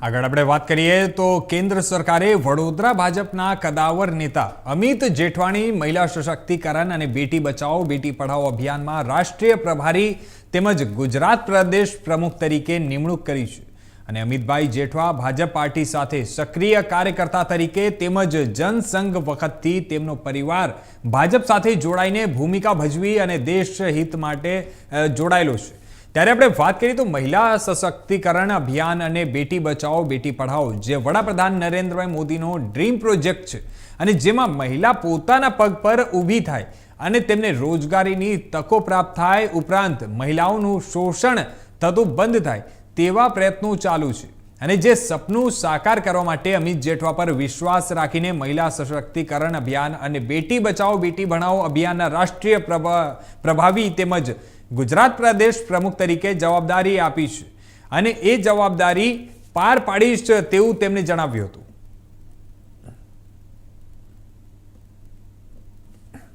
આગળ આપણે વાત કરીએ તો કેન્દ્ર સરકારે વડોદરા ભાજપના કદાવર નેતા અમિત જેઠવાણી મહિલા સશક્તિકરણ અને બેટી બચાવો, બેટી પઢાઓ અભિયાનમાં રાષ્ટ્રીય પ્રભારી તેમજ ગુજરાત પ્રદેશ પ્રમુખ તરીકે નિમણૂક કરી છે. અને અમિતભાઈ જેઠવા ભાજપ પાર્ટી સાથે સક્રિય કાર્યકર્તા તરીકે તેમજ જનસંઘ વખતથી તેમનો પરિવાર ભાજપ સાથે જોડાઈને ભૂમિકા ભજવી અને દેશ હિત માટે જોડાયેલો છે. ત્યારે આપણે વાત કરીએ તો મહિલા સશક્તિકરણ અભિયાન અને બેટી બચાવો, બેટી પઢાઓ, જે વડાપ્રધાન નરેન્દ્રભાઈ મોદીનો ડ્રીમ પ્રોજેક્ટ છે અને જેમાં મહિલા પોતાના પગ પર ઊભી થાય અને તેમને રોજગારીની તકો પ્રાપ્ત થાય, ઉપરાંત મહિલાઓનું શોષણ થતું બંધ થાય તેવા પ્રયત્નો ચાલુ છે. અને જે સપનું સાકાર કરવા માટે અમિત જેઠવા પર વિશ્વાસ રાખીને મહિલા સશક્તિકરણ અભિયાન અને બેટી બચાવો, બેટી ભણાવો અભિયાનના રાષ્ટ્રીય પ્રભાવી તેમજ ગુજરાત પ્રદેશ પ્રમુખ તરીકે જવાબદારી આપી છે. અને એ જવાબદારી પાર પાડીશ તેવું તેમણે જણાવ્યું હતું.